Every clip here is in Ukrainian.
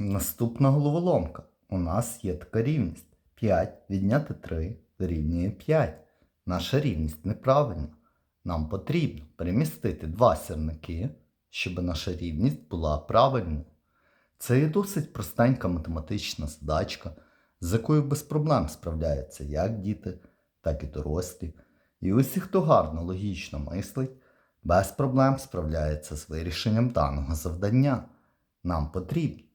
Наступна головоломка. У нас є така рівність. 5 відняти 3 дорівнює 5. Наша рівність неправильна. Нам потрібно перемістити два сірники, щоб наша рівність була правильною. Це є досить простенька математична задачка, з якою без проблем справляються як діти, так і дорослі. І усі, хто гарно логічно мислить, без проблем справляється з вирішенням даного завдання. Нам потрібно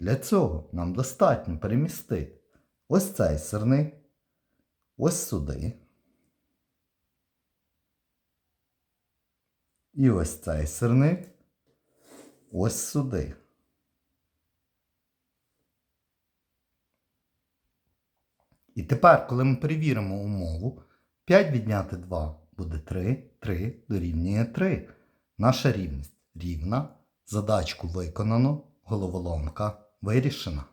Для цього нам достатньо перемістити ось цей сирник, ось сюди. І ось цей сирник ось сюди. І тепер, коли ми перевіримо умову, 5 відняти 2 буде 3, 3 дорівнює 3. Наша рівність рівна. Задачку виконано, головоломка вирішена.